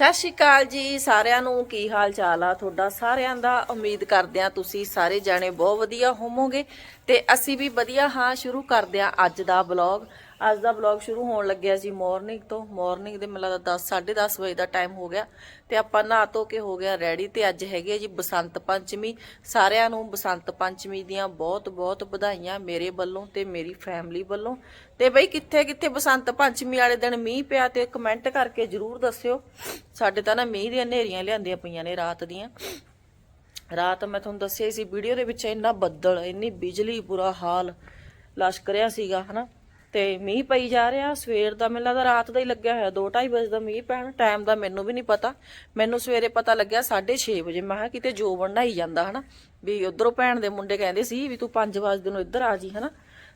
ਸਤਿ ਸ਼੍ਰੀ ਅਕਾਲ ਜੀ, ਸਾਰਿਆਂ ਨੂੰ ਕੀ ਹਾਲ ਚਾਲ ਆ? ਤੁਹਾਡਾ ਸਾਰਿਆਂ ਦਾ ਉਮੀਦ ਕਰਦੇ ਆ ਤੁਸੀਂ ਸਾਰੇ ਜਾਣੇ ਬਹੁਤ ਵਧੀਆ ਹੋਵੋਗੇ ਤੇ ਅਸੀਂ ਵੀ ਵਧੀਆ ਹਾਂ, ਸ਼ੁਰੂ ਕਰਦੇ ਆ ਅੱਜ ਦਾ ਬਲੌਗ ਅੱਜ ਦਾ ਬਲੌਗ ਸ਼ੁਰੂ ਹੋਣ ਲੱਗਿਆ ਜੀ ਮਾਰਨਿੰਗ ਤੋਂ। ਮਾਰਨਿੰਗ ਦੇ ਮੈਨੂੰ ਲੱਗਦਾ 10 10:30 ਵਜੇ ਦਾ ਟਾਈਮ ਹੋ ਗਿਆ। ਤੇ ਆਪਾਂ ਨਹਾ ਧੋ ਕੇ ਹੋ ਗਿਆ ਰੈਡੀ ਤੇ ਅੱਜ ਹੈਗੀ ਹੈ ਜੀ ਬਸੰਤ ਪੰਚਮੀ। ਸਾਰਿਆਂ ਨੂੰ ਬਸੰਤ ਪੰਚਮੀ ਦੀਆਂ ਬਹੁਤ ਬਹੁਤ ਵਧਾਈਆਂ ਮੇਰੇ ਵੱਲੋਂ ਤੇ ਮੇਰੀ ਫੈਮਿਲੀ ਵੱਲੋਂ। ਤੇ ਬਈ ਕਿੱਥੇ ਕਿੱਥੇ ਬਸੰਤ ਪੰਚਮੀ ਵਾਲੇ ਦਿਨ ਮੀਂਹ ਪਿਆ ਤੇ ਕਮੈਂਟ ਕਰਕੇ ਜਰੂਰ ਦੱਸਿਓ। ਸਾਡੇ ਤਾਂ ਨਾ ਮੀਂਹ ਦੀਆਂ ਹਨੇਰੀਆਂ ਲਿਆਂਦੀਆਂ ਪਈਆਂ ਨੇ ਰਾਤ ਦੀਆਂ। ਰਾਤ ਮੈਂ ਤੁਹਾਨੂੰ ਦੱਸਿਆ ਸੀ, ਵੀਡੀਓ ਦੇ ਵਿੱਚ ਇੰਨਾ ਬੱਦਲ, ਇੰਨੀ ਬਿਜਲੀ ਬੁਰਾ ਹਾਲ ਲਸ਼ਕਰਿਆ ਸੀਗਾ, ਹਨਾ? ਤੇ ਮੀਂਹ ਪਈ ਜਾ ਰਿਹਾ, ਸਵੇਰ ਦਾ ਮੈਨੂੰ ਲੱਗਦਾ ਰਾਤ ਦਾ ਹੀ ਲੱਗਿਆ ਹੋਇਆ 2:30 ਵਜੇ ਦਾ ਮੀਂਹ ਪੈਣ ਟਾਈਮ ਦਾ ਮੈਨੂੰ ਵੀ ਨਹੀਂ ਪਤਾ। ਮੈਨੂੰ ਸਵੇਰੇ ਪਤਾ ਲੱਗਿਆ 6:30 ਵਜੇ, ਮੈਂ ਕਿਹਾ ਕਿਤੇ ਜੋਬਨ ਨਹਾਈ ਜਾਂਦਾ ਹਨਾ, ਵੀ ਉਧਰੋਂ ਭੈਣ ਦੇ ਮੁੰਡੇ ਕਹਿੰਦੇ ਸੀ ਵੀ ਤੂੰ 5 ਵਜੇ ਨੂੰ ਇੱਧਰ ਆ ਜੀ ਹਨਾ।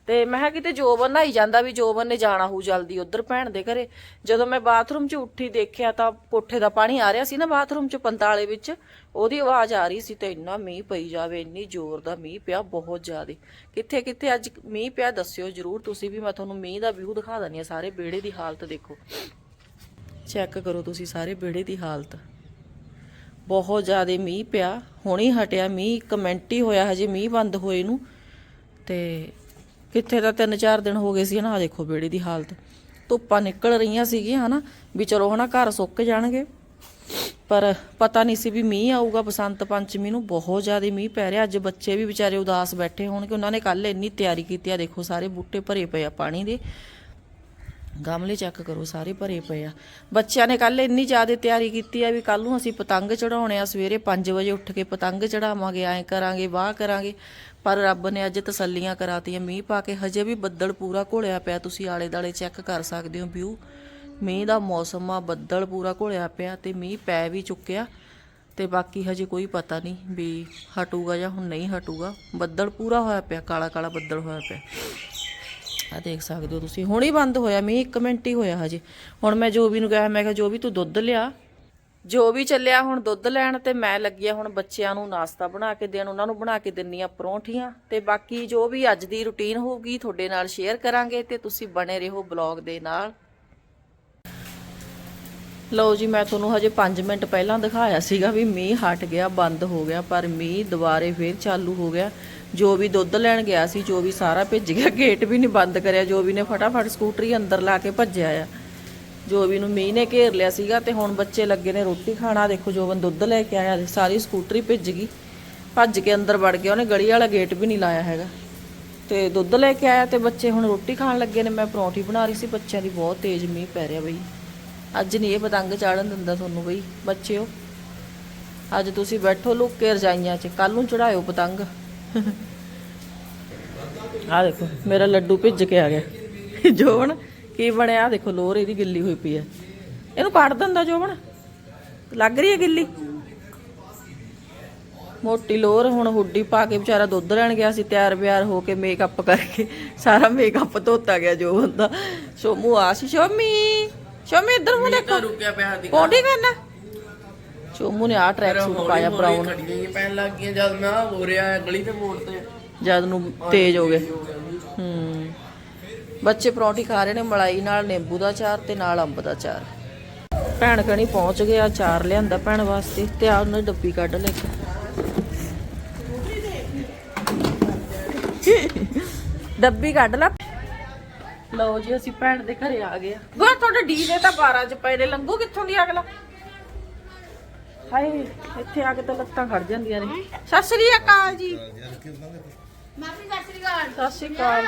ਤੇ ਮੈਂ ਕਿਹਾ ਕਿਤੇ ਜੋਬਨ ਨਹਾਈ ਜਾਂਦਾ ਵੀ ਜੋਬਨ ਨੇ ਜਾਣਾ ਹੋਊ ਜਲਦੀ ਉਧਰ ਭੈਣ ਦੇ ਘਰੇ। ਜਦੋਂ ਮੈਂ ਬਾਥਰੂਮ 'ਚ ਉੱਠੀ ਦੇਖਿਆ ਤਾਂ ਕੋਠੇ ਦਾ ਪਾਣੀ ਆ ਰਿਹਾ ਸੀ ਨਾ ਬਾਥਰੂਮ 'ਚ ਪੰਤਾਲੇ ਵਿੱਚ। ਉਹਦੀ ਆਵਾਜ਼ ਆ ਰਹੀ ਸੀ ਤੇ ਇੰਨਾ ਮੀਂਹ ਪਈ ਜਾਵੇ, ਇੰਨੀ ਜ਼ੋਰ ਦਾ ਮੀਂਹ ਪਿਆ ਬਹੁਤ ਜ਼ਿਆਦਾ। ਕਿੱਥੇ ਕਿੱਥੇ ਅੱਜ ਮੀਂਹ ਪਿਆ ਦੱਸਿਓ ਜਰੂਰ ਤੁਸੀਂ ਵੀ, ਮੈਂ ਤੁਹਾਨੂੰ ਮੀਂਹ ਦਾ ਵਿਊ ਦਿਖਾ ਦਨੀ ਆ ਸਾਰੇ ਵਿਹੜੇ ਦੀ ਹਾਲਤ ਦੇਖੋ। ਚੈੱਕ ਕਰੋ ਤੁਸੀਂ ਸਾਰੇ ਵਿਹੜੇ ਦੀ ਹਾਲਤ। ਬਹੁਤ ਜ਼ਿਆਦਾ ਮੀਂਹ ਪਿਆ, ਹੁਣੀ ਹਟਿਆ ਮੀਂਹ, ਇੱਕ ਮਿੰਟ ਹੀ ਹੋਇਆ ਹਜੇ ਮੀਂਹ ਬੰਦ ਹੋਏ ਨੂੰ। ਤੇ ਕਿੱਥੇ ਤਾਂ 3-4 ਦਿਨ ਹੋ ਗਏ ਸੀ ਨਾ ਆਹ ਦੇਖੋ ਬੇੜੀ ਦੀ ਹਾਲਤ। ਧੁੱਪਾਂ ਨਿਕਲ ਰਹੀਆਂ ਸੀਗੀਆਂ ਹਨਾ, ਵੀ ਚਲੋ ਹਨਾ, ਘਰ ਸੁੱਕ ਜਾਣਗੇ। ਪਰ ਪਤਾ ਨਹੀਂ ਸੀ ਵੀ ਮੀਂਹ ਆਊਗਾ, ਬਸੰਤ ਪੰਚਮੀ ਨੂੰ ਬਹੁਤ ਜ਼ਿਆਦਾ ਮੀਂਹ ਪੈ ਰਿਹਾ। ਅੱਜ ਬੱਚੇ ਵੀ ਵਿਚਾਰੇ ਉਦਾਸ ਬੈਠੇ ਹੋਣਗੇ, ਉਹਨਾਂ ਨੇ ਕੱਲ ਇੰਨੀ ਤਿਆਰੀ ਕੀਤੀ ਆ, ਦੇਖੋ ਸਾਰੇ ਬੂਟੇ ਭਰੇ ਪਏ ਆ ਪਾਣੀ ਦੇ। ਗਮਲੇ ਚੈੱਕ ਕਰੋ, ਸਾਰੇ ਭਰੇ ਪਏ ਆ। ਬੱਚਿਆਂ ਨੇ ਕੱਲ ਇੰਨੀ ਜ਼ਿਆਦਾ ਤਿਆਰੀ ਕੀਤੀ ਆ ਵੀ ਕੱਲ ਨੂੰ ਅਸੀਂ ਪਤੰਗ ਚੜਾਉਣੇ ਆ, ਸਵੇਰੇ 5 ਵਜੇ ਉੱਠ ਕੇ ਪਤੰਗ ਚੜਾਵਾਂਗੇ ਐਂ ਕਰਾਂਗੇ, ਵਾਹ ਕਰਾਂਗੇ। ਪਰ ਰੱਬ ਨੇ ਅੱਜ ਤਸੱਲੀਆਂ ਕਰਾਤੀਆਂ, ਮੀਂਹ ਪਾ ਕੇ ਹਜੇ ਵੀ ਬੱਦਲ ਪੂਰਾ ਘੋਲਿਆ ਪਿਆ। ਤੁਸੀਂ ਆਲੇ ਦਾਲੇ ਚੈੱਕ ਕਰ ਸਕਦੇ ਹੋ ਵਿਊ। ਮੀਂਹ ਦਾ ਮੌਸਮ ਆ, ਬੱਦਲ ਪੂਰਾ ਘੋਲਿਆ ਪਿਆ ਤੇ ਮੀਂਹ ਪੈ ਵੀ ਚੁੱਕਿਆ। ਤੇ ਬਾਕੀ ਹਜੇ ਕੋਈ ਪਤਾ ਨਹੀਂ ਵੀ ਹਟੂਗਾ ਜਾਂ ਹੁਣ ਨਹੀਂ ਹਟੂਗਾ। ਬੱਦਲ ਪੂਰਾ ਹੋਇਆ ਪਿਆ ਕਾਲਾ ਕਾਲਾ ਬੱਦਲ ਹੋਇਆ ਪਿਆ। ਆ ਦੇਖ ਸਕਦੇ ਹੋ ਤੁਸੀਂ। ਹੁਣ ਹੀ ਬੰਦ ਹੋਇਆ, ਮੀਂਹ 1 ਮਿੰਟ ਹੀ ਹੋਇਆ ਹਜੇ। ਹੁਣ ਮੈਂ ਜੋਬੀ ਨੂੰ ਕਿਹਾ, ਮੈਂ ਕਿਹਾ ਜੋ ਵੀ ਤੂੰ ਦੁੱਧ ਲਿਆ। ਜੋ ਵੀ ਚੱਲਿਆ ਹੁਣ ਦੁੱਧ ਲੈਣ ਤੇ ਮੈਂ ਲੱਗੀ ਆ ਹੁਣ ਬੱਚਿਆਂ ਨੂੰ ਨਾਸ਼ਤਾ ਬਣਾ ਕੇ ਦੇਣ, ਉਹਨਾਂ ਨੂੰ ਬਣਾ ਕੇ ਦਿੰਨੀ ਆ ਪਰੌਂਠੀਆਂ ਤੇ ਬਾਕੀ ਜੋ ਵੀ ਅੱਜ ਦੀ ਰੁਟੀਨ ਹੋਊਗੀ ਤੁਹਾਡੇ ਨਾਲ ਸ਼ੇਅਰ ਕਰਾਂਗੇ ਤੇ ਤੁਸੀਂ ਬਣੇ ਰਹੋ ਬਲੌਗ ਦੇ ਨਾਲ। ਲਓ ਜੀ, ਮੈਂ ਤੁਹਾਨੂੰ ਹਜੇ 5 ਮਿੰਟ ਪਹਿਲਾਂ ਦਿਖਾਇਆ ਸੀਗਾ ਵੀ ਮੀਂਹ ਹਟ ਗਿਆ, ਬੰਦ ਹੋ ਗਿਆ, ਪਰ ਮੀਂਹ ਦੁਬਾਰੇ ਫੇਰ ਚਾਲੂ ਹੋ ਗਿਆ। ਜੋ ਵੀ ਦੁੱਧ ਲੈਣ ਗਿਆ ਸੀ, ਜੋ ਵੀ ਸਾਰਾ ਭਿੱਜ ਗਿਆ, ਗੇਟ ਵੀ ਨਹੀਂ ਬੰਦ ਕਰਿਆ, ਜੋ ਵੀ ਨੇ ਫਟਾਫਟ ਸਕੂਟਰੀ ਅੰਦਰ ਲਾ ਕੇ ਭੱਜਿਆ ਆ। ਜੋ ਵੀ ਨੂੰ ਮੀਂਹ ਨੇ ਘੇਰ ਲਿਆ ਸੀਗਾ ਤੇ ਹੁਣ ਬੱਚੇ ਲੱਗੇ ਨੇ ਰੋਟੀ ਖਾਣਾ। ਦੇਖੋ ਜੋਬਨ ਦੁੱਧ ਲੈ ਕੇ ਆਇਆ ਸਾਰੀ ਸਕੂਟਰੀ ਭਿੱਜ ਗਈ। ਭੱਜ ਕੇ ਅੰਦਰ ਵੜ ਗਿਆ ਉਹਨੇ ਗਲੀ ਵਾਲਾ ਗੇਟ ਵੀ ਨਹੀਂ ਲਾਇਆ ਹੈਗਾ। ਤੇ ਦੁੱਧ ਲੈ ਕੇ ਆਇਆ ਤੇ ਬੱਚੇ ਹੁਣ ਰੋਟੀ ਖਾਣ ਲੱਗੇ ਨੇ। ਮੈਂ ਪਰੌਂਠੀ ਬਣਾ ਰਹੀ ਸੀ ਬੱਚਿਆਂ ਦੀ ਬਹੁਤ ਤੇਜ਼ ਮੀਂਹ ਪੈ ਰਿਹਾ ਬਈ। ਅੱਜ ਨਹੀਂ ਇਹ ਪਤੰਗ ਚਾੜਨ ਦਿੰਦਾ ਤੁਹਾਨੂੰ ਬਈ ਬੱਚਿਓ। ਅੱਜ ਤੁਸੀਂ ਬੈਠੋ ਲੁੱਕ ਕੇ ਰਜਾਈਆਂ 'ਚ ਕੱਲ ਨੂੰ ਚੜਾਇਓ ਪਤੰਗ। ਆ ਦੇਖੋ ਮੇਰਾ ਲੱਡੂ ਭਿੱਜ ਕੇ ਆ ਗਿਆ। ਜੋਬਨ ਕੀ ਬਣਿਆ? ਦੇਖੋ ਲੋਰ ਇਹਦੀ ਗਿੱਲੀ ਹੋਈ ਪਈ ਹੈ। ਇਹਨੂੰ ਕੱਢ ਦਿੰਦਾ ਜੋਬਨ। ਲੱਗ ਰਹੀ ਹੈ ਗਿੱਲੀ? ਮੋਟੀ ਲੋਰ ਹੁਣ ਹੁੱਡੀ ਪਾ ਕੇ ਵਿਚਾਰਾ ਦੁੱਧ ਲੈਣ ਗਿਆ ਸੀ ਤਿਆਰ ਬਿਆਰ ਹੋ ਕੇ ਮੇਕਅਪ ਕਰਕੇ। ਸਾਰਾ ਮੇਕਅਪ ਧੋਤਾ ਗਿਆ ਜੋ ਹੁੰਦਾ ਸੋਮੂ ਆ ਸੀ ਸ਼ੋਮੀ। ਸ਼ੋਮੀ ਇੱਧਰ ਨੂੰ ਦੇਖੋ। ਰੁਕਿਆ ਪਿਆ ਦੀ ਪੌਂਡੀ ਕਰਨਾ। ਸੋਮੂ ਨੇ ਆ ਟਰੈਕ ਸੂਟ ਪਾਇਆ ਬਰਾਊਨ ਖੜੀਆਂ ਪੈਣ ਲੱਗ ਗਈਆਂ ਜਦ ਮੈਂ ਹੋ ਰਿਹਾ ਗਲੀ ਤੇ ਮੋੜ ਤੇ। ਜਦ ਨੂੰ ਤੇਜ਼ ਹੋ ਗਏ ਹੂੰ। ਬੱਚੇ ਪਰੌਂਠੀ ਖਾ ਰਹੇ ਨੇ ਮਲਾਈ ਨਾਲ ਨਿੰਬੂ ਦਾ ਚਾਰ ਤੇ ਨਾਲ ਅੰਬ ਦਾ ਚਾਰ। ਭੈਣ ਕਣੀ ਪਹੁੰਚ ਗਿਆ ਚਾਰ ਲਿਆਂਦਾ ਭੈਣ ਵਾਸਤੇ ਤੇ ਆ ਉਹਨੇ ਡੱਬੀ ਕੱਢ ਲੈ ਕੇ ਡੱਬੀ ਕੱਢ ਲੈ। ਲਓ ਜੀ ਅਸੀਂ ਭੈਣ ਦੇ ਘਰੇ ਆ ਗਏ ਆ। ਗੋ ਤੁਹਾਡੇ ਡੀਜੇ ਤਾਂ 12 ਚ ਪਏ ਨੇ ਲੰਗੂ ਕਿੱਥੋਂ ਦੀ ਅਗਲਾ? ਹਾਏ ਇੱਥੇ ਆ ਕੇ ਤਾਂ ਲੱਤਾਂ ਖੜ ਜਾਂਦੀਆਂ ਨੇ। ਸਤਿ ਸ੍ਰੀ ਅਕਾਲ ਜੀ। ਮਾਮੀ ਸਤਿ ਸ੍ਰੀ ਅਕਾਲ। ਸਤਿ ਸ਼੍ਰੀ ਅਕਾਲ।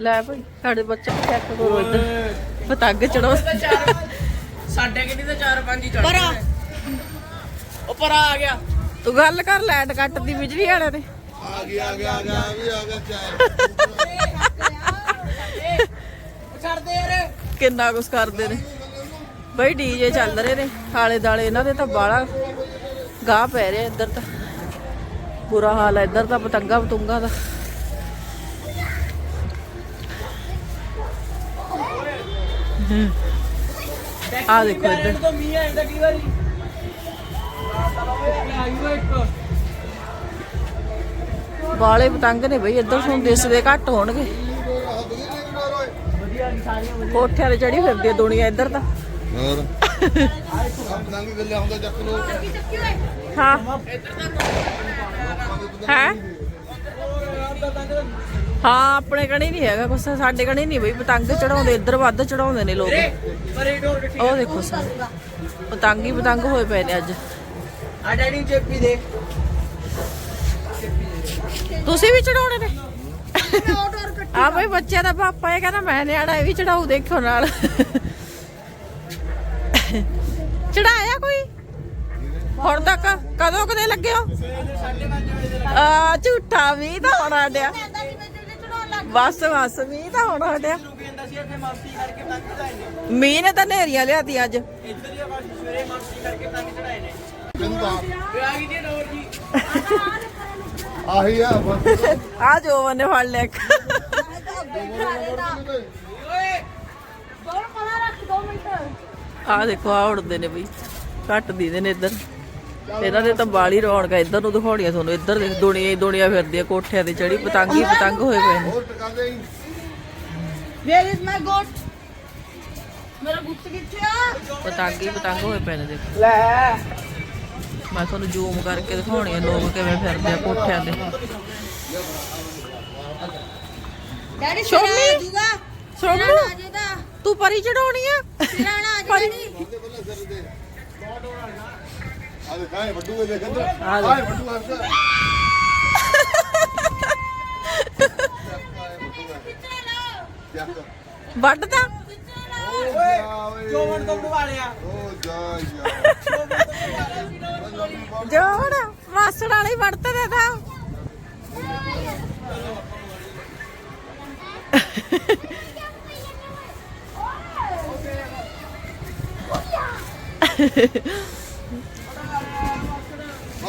ਲੈ ਭਾਈ ਸਾਡੇ ਬੱਚੇ ਚੈੱਕ ਕਰੋ ਇੱਧਰ। ਪਤੰਗ ਚੜੋ ਸਾਡੇ ਕਿੰਨੀ ਤੇ 4-5 ਹੀ ਚੜ ਗਏ ਉਹ ਪਰਾ ਆ ਗਿਆ। ਤੂੰ ਗੱਲ ਕਰ ਲੈਟ ਕੱਟ ਦੀ ਬਿਜਲੀ ਵਾਲੇ ਨੇ। ਆ ਗਿਆ ਆ ਗਿਆ ਆ ਗਿਆ ਵੀ ਆ ਗਿਆ ਚਾਰ ਛੱਡ ਦੇ ਯਾਰ। ਕਿੰਨਾ ਕੁਛ ਕਰਦੇ ਨੇ। ਬਈ ਡੀਜੇ ਚੱਲ ਰਹੇ ਨੇ ਆਲੇ ਦਾਲੇ ਇਹਨਾਂ ਦੇ ਤਾਂ ਬਾਲਾ ਗਾਹ ਪੈ ਰਿਹਾ ਇੱਧਰ ਤਾਂ। ਬੁਰਾ ਹਾਲ ਹੈ ਇੱਧਰ ਤਾਂ ਪਤੰਗਾ ਪਤੰਗਾ ਦਾ। ਆ ਦੇਖੋ ਇੱਧਰ। ਤਾਂ ਮੀਂਹ ਆਉਂਦਾ ਕੀ ਵਾਰੀ। ਵਾਲੇ ਪਤੰਗ ਨੇ ਬਈ ਇੱਧਰ ਤੁਹਾਨੂੰ ਦਿਸਦੇ ਘੱਟ ਹੋਣਗੇ। ਕੋਠਿਆਂ ਤੇ ਚੜੀ ਫਿਰਦੀ ਆ ਦੁਨੀਆ ਇੱਧਰ ਤਾਂ। ਹੋਰ? ਪਤੰਗ ਗੱਲਿਆ ਹੁੰਦਾ ਚੱਕ ਲੋ ਹਾਂ ਹੈ ਹਾਂ ਆਪਣੇ ਕਣੀ ਨਹੀਂ ਹੈਗਾ ਕੁਛ ਸਾਡੇ ਕਣੀ ਨਹੀਂ ਬਈ ਪਤੰਗ ਚੜਾਉਂਦੇ ਇੱਧਰ ਵੱਧ ਚੜਾਉਂਦੇ ਨੇ ਲੋਕ। ਪਰੇ ਡੋਰ ਕੱਟੀ ਉਹ ਦੇਖੋ ਸਾਰੇ ਪਤੰਗ ਹੀ ਪਤੰਗ ਹੋਏ ਪਏ ਨੇ ਅੱਜ। ਆ ਡੈਡੀ ਚੇਪੀ ਦੇ। ਤੁਸੀਂ ਵੀ ਚੜਾਉਣੇ ਨੇ? ਆ ਬਈ ਬੱਚਿਆਂ ਦਾ ਪਾਪਾ ਇਹ ਕਹਿੰਦਾ ਮੈਂ ਨਿਆਣਾ ਇਹ ਵੀ ਚੜਾਉ ਦੇਖੋ ਨਾਲ। ਚੜਾਇਆ ਕੋਈ? ਹੁਣ ਤੱਕ ਕਦੋਂ ਕਦੇ ਲੱਗੇ ਹੋ? ਆ ਝੂਠਾ ਵੀ ਤਾਂ ਹੋਣਾ ਡਿਆ। ਬਸ ਬਸ ਮੀਂਹ ਤਾਂ ਹੋਣਾ ਡਿਆ ਕਹਿੰਦਾ ਸੀ ਇੱਥੇ ਮਸਤੀ ਕਰਕੇ ਪਤੰਗ ਚੜਾਏ ਨੇ ਮੀਂਹ ਨੇ ਤਾਂ ਨੇਰੀਆਂ ਲਿਆਤੀ ਅੱਜ। ਇੱਧਰ ਹੀ ਬਸ ਸਵੇਰੇ ਮਸਤੀ ਕਰਕੇ ਪਤੰਗ ਚੜਾਏ ਨੇ ਕਹਿੰਦਾ ਵੇ ਆ ਗਈ ਜੀ ਡੋਰ ਜੀ ਆਹੀ ਆ ਬਸ। ਆ ਜੋ ਨੇ ਫੜ ਲਿਆ ਇੱਕ। ਓਏ ਆ ਦੇਖੋ ਆ ਉੜਦੇ ਨੇ ਬਈ। ਘੱਟ ਦੀਦੇ ਨੇ ਇੱਧਰ। ਇਹਨਾਂ ਦੇ ਤਾਂ ਬਾਲੀ ਰੌਣਕ ਇੱਧਰ ਨੂੰ ਦਿਖਾਉਣੀਆਂ ਤੁਹਾਨੂੰ ਇੱਧਰ ਦੇਖ ਦੁਨੀਆ ਹੀ ਦੁਨੀਆ ਫਿਰਦੀ ਆ ਕੋਠਿਆਂ ਤੇ ਚੜੀ ਪਤੰਗ ਹੀ ਪਤੰਗ ਹੋਏ ਪਏ ਨੇ। ਹੀ Where is my goat? ਮੇਰਾ ਗੁੱਟ ਕਿੱਥੇ ਆ? ਪਤੰਗ ਹੀ ਪਤੰਗ ਹੋਏ ਪਏ ਨੇ ਦੇਖੋ। ਲੈ। ਮੈਂ ਤੁਹਾਨੂੰ ਜ਼ੂਮ ਕਰਕੇ ਦਿਖਾਉਣੀ ਆ ਲੋਕ ਕਿਵੇਂ ਫਿਰਦੇ ਆ ਕੋਠਿਆਂ ਤੇ। ਡੈਡੀ ਸ਼ੋਮੀ। ਆ ਜੂਗਾ ਸੋਮੂ ਤੂੰ ਪਰੀ ਚੜਾਉਣੀ ਆ? ਸਿਰਾਣਾ ਆ ਜੂਗਾ ਪਰੀ ਵੱਢਦਾ ਓਏ ਜੋਵਨ ਤੋਂ ਬਣਾ ਲਿਆ। ਓ ਜਾ ਜਾ। ਜੋੜ ਮਾਸੜ ਵਾਲੀ ਵੜਤ ਦੇ ਦਾ ਆ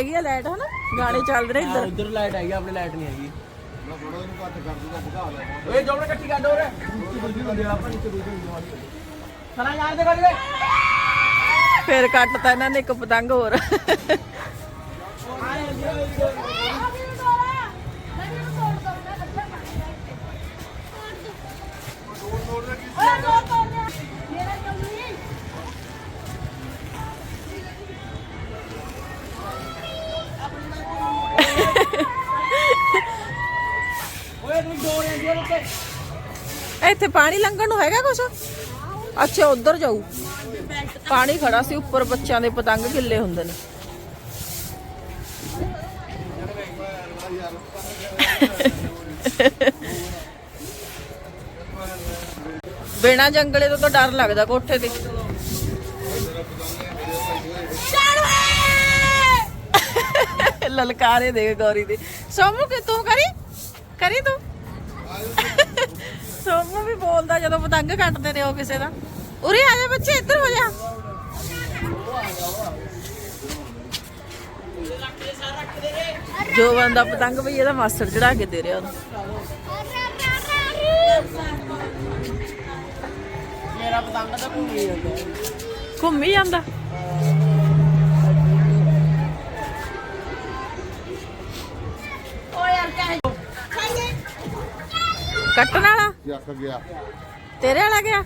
ਹੈਗੀ ਆ ਲਾਈਟ ਹਨਾ? ਗਾਣੇ ਚੱਲ ਰਹੇ ਇੱਧਰ। ਉਧਰ ਲਾਈਟ ਹੈਗੀ ਆਪਣੀ ਲਾਈਟ ਨਹੀਂ ਹੈਗੀ। ਮੈਂ ਬੜਾ ਇਹਨੂੰ ਘੱਟ ਕਰ ਦੂੰਗਾ ਭਗਾ ਲੈ ਓਏ ਯਾਰ ਦੇ ਕਰ ਫੇਰ ਕੱਟਤਾ ਇਹਨਾਂ ਨੇ ਇੱਕ ਪਤੰਗ ਹੋਰ। ਇੱਥੇ ਪਾਣੀ ਲੰਘਣ ਨੂੰ ਹੈਗਾ ਕੁਛ? ਅੱਛਾ, ਉਧਰ ਜਾਊ। ਪਾਣੀ ਖੜਾ ਸੀ ਉੱਪਰ, ਬੱਚਿਆਂ ਦੇ ਪਤੰਗ ਕਿੱਲੇ ਹੁੰਦੇ ਨੇ। ਬਿਨਾ ਜੰਗਲੇ ਤੋਂ ਤਾਂ ਡਰ ਲੱਗਦਾ ਕੋਠੇ ਤੇ। ਲਲਕਾਰੇ ਦੇ ਗੌਰੀ ਦੇ। ਸੋਮੂ, ਕਿ ਤੂੰ ਕਰੀ? ਕਰੀ ਤੂੰ? ਸੋਮੂ ਵੀ ਬੋਲਦਾ ਜਦੋਂ ਪਤੰਗ ਕੱਟਦੇ ਨੇ ਉਹ ਕਿਸੇ ਦਾ। ਉਰੇ ਆ ਜਾ ਬੱਚੇ ਇੱਧਰ ਹੋ ਜਾ। ਜੋ ਬੰਦਾ ਪਤੰਗ ਵੀ ਇਹਦਾ ਮਾਸਟਰ ਚੜਾ ਕੇ ਦੇ ਰਿਹਾ ਉਹਨੂੰ। ਮੇਰਾ ਪਤੰਗ ਤਾਂ ਘੁੰਮੀ ਜਾਂਦਾ। ਘੁੰਮੀ ਜਾਂਦਾ? ਕੱਟਣ ਵਾਲਾ? ਜੱਕ ਗਿਆ। ਤੇਰੇ ਵਾਲਾ ਗਿਆ?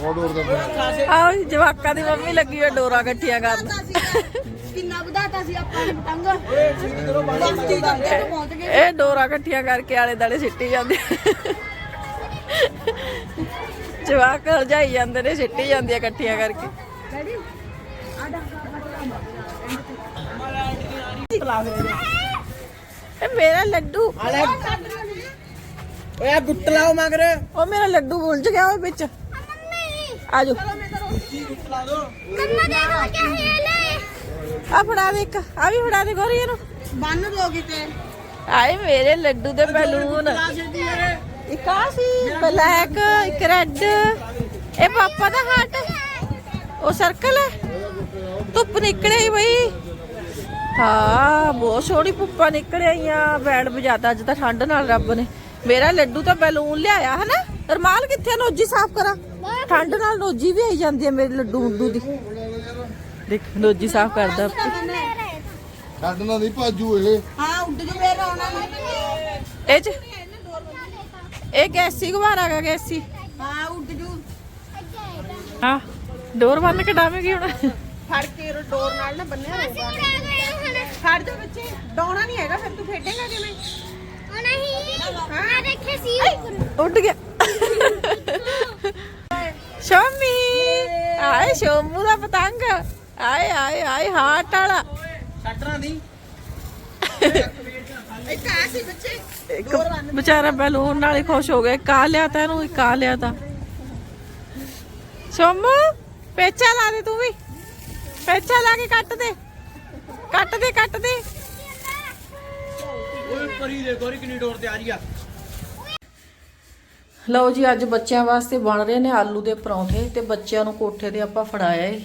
ਬਹੁਤ ਦੂਰ ਦਾ ਆਹ ਜਵਾਕਾਂ ਦੀ ਮੰਮੀ ਲੱਗੀ ਹੋਈ ਡੋਰਾ ਇਕੱਠੀਆਂ ਕਰਨ। ਕਿੰਨਾ ਵਧਾਤਾ ਸੀ ਆਪਾਂ ਨੇ ਪਤੰਗ। ਪਹੁੰਚ ਗਏ ਇਹ ਡੋਰਾ ਇਕੱਠੀਆਂ ਕਰਕੇ ਆਲੇ ਦਾਲੇ ਸਿੱਟੀ ਜਾਂਦੇ। ਜਵਾਕ ਹਲਜਾਈ ਜਾਂਦੇ ਨੇ ਸਿੱਟੀ ਜਾਂਦੀਆਂ ਇਕੱਠੀਆਂ ਕਰਕੇ। ਡੈਡੀ ਆ ਇਹ ਮੇਰਾ ਲੱਡੂ। ਆਲੇ। ਓਏ ਆ ਗੁੱਟ ਲਾਓ ਮਗਰ। ਉਹ ਮੇਰਾ ਲੱਡੂ ਉਲਝ ਗਿਆ ਉਹ ਵਿੱਚ। ਆਜੋ। ਕੀ ਗੁੱਟ ਲਾ ਦੋ ਮੰਮਾ ਦੇਖੋ ਕੀ ਹੈ ਲੈ। ਆ ਫੜਾ ਦੇ ਇੱਕ। ਆ ਵੀ ਫੜਾ ਦੇ ਗੋਰੀ ਇਹਨੂੰ। ਬੰਨ ਦੋ ਕਿਤੇ। ਆਏ ਮੇਰੇ ਲੱਡੂ ਦੇ ਬੈਲੂਨ। ਇੱਕ ਆ ਸੀ ਬਲੈਕ ਇੱਕ ਰੈੱਡ। ਇਹ ਪਾਪਾ ਦਾ ਹਾਰਟ ਉਹ ਸਰਕਲ ਹੈ। ਧੁੱਪ ਨਿਕਲੇ ਬਈ। ਹਾਂ ਬਹੁਤ ਸੋਹਣੀ ਪੁੱਪਾ ਨਿਕਲ ਆਈਆਂ ਬੈਂਡ ਵਜਾਤਾ ਅੱਜ ਤਾਂ ਠੰਡ ਨਾਲ ਰੱਬ ਨੇ। ਮੇਰਾ ਲੱਡੂ ਤਾਂ ਬੈਲੂਨ ਲਿਆਇਆ ਹਨਾ? ਰਮਾਲ ਕਿੱਥੇ? ਨੋਜੀ ਸਾਫ਼ ਕਰਾਂ। ਠੰਡ ਨਾਲ ਨੋਜੀ ਵੀ ਆਈ ਜਾਂਦੀ ਹੈ ਮੇਰੇ ਲੱਡੂ ਉੱਡੂ ਦੀ। ਦੇਖ ਨੋਜੀ ਸਾਫ਼ ਕਰਦਾ। ਛੱਡਣਾ ਨਹੀਂ ਭਾਜੂ ਇਹ। ਹਾਂ ਉੱਡ ਜੂ ਫੇਰ ਆਉਣਾ ਨਹੀਂ ਇਹ ਚ? ਇਹ ਗੈਸੀ ਹੈਗਾ ਗੈਸੀ। ਹਾਂ ਉੱਡ ਜੂ। ਹਾਂ ਡੋਰ ਬੰਦ ਕਢਾਵੇਂਗੀ ਹੁਣ। ਫੜ ਕੇ ਡੋਰ ਨਾਲ ਨਾ ਬੰਨਿਆ ਰਹੂਗਾ ਫੜ ਜਾ ਬੱਚੇ ਡਾਉਣਾ ਨਹੀਂ ਹੈਗਾ ਫਿਰ ਤੂੰ ਖੇਡੇਗਾ ਕਿਵੇਂ? ਉੱਡ ਗਿਆ। ਸ਼ੋਮੀ ਆਏ ਸ਼ੋਮੂ ਦਾ ਪਤੰਗ। ਆਏ ਆਏ ਆਏ ਹਾਰਟ ਵਾਲਾ। ਛੱਟਣਾ ਦੀ। ਇੱਕ ਆ ਸੀ ਬੱਚੇ। ਇੱਕ ਵਿਚਾਰਾ ਬੈਲੂਨ ਨਾਲ ਹੀ ਖੁਸ਼ ਹੋ ਗਿਆ। ਕਾ ਲਿਆ ਤਾ ਇਹਨੂੰ ਕਾ ਲਿਆ ਤਾ। ਸ਼ੋਮੂ ਪੇਚਾ ਲਾ ਦੇ ਤੂੰ ਵੀ। ਪੇਚਾ ਲਾ ਕੇ ਕੱਟ ਦੇ। ਕੱਟ ਦੇ ਕੱਟ ਦੇ। ਓਏ ਪਰੀ ਦੇ ਗੋਰੀ ਕਿੰਨੀ ਡੋਰ ਤੇ ਆ ਰਹੀ ਆ। ਲਓ ਜੀ ਅੱਜ ਬੱਚਿਆਂ ਵਾਸਤੇ ਬਣ ਰਹੇ ਨੇ ਆਲੂ ਦੇ ਪਰੌਂਠੇ ਤੇ ਬੱਚਿਆਂ ਨੂੰ ਕੋਠੇ ਤੇ ਆਪਾਂ ਫੜਾਇਆ ਏ।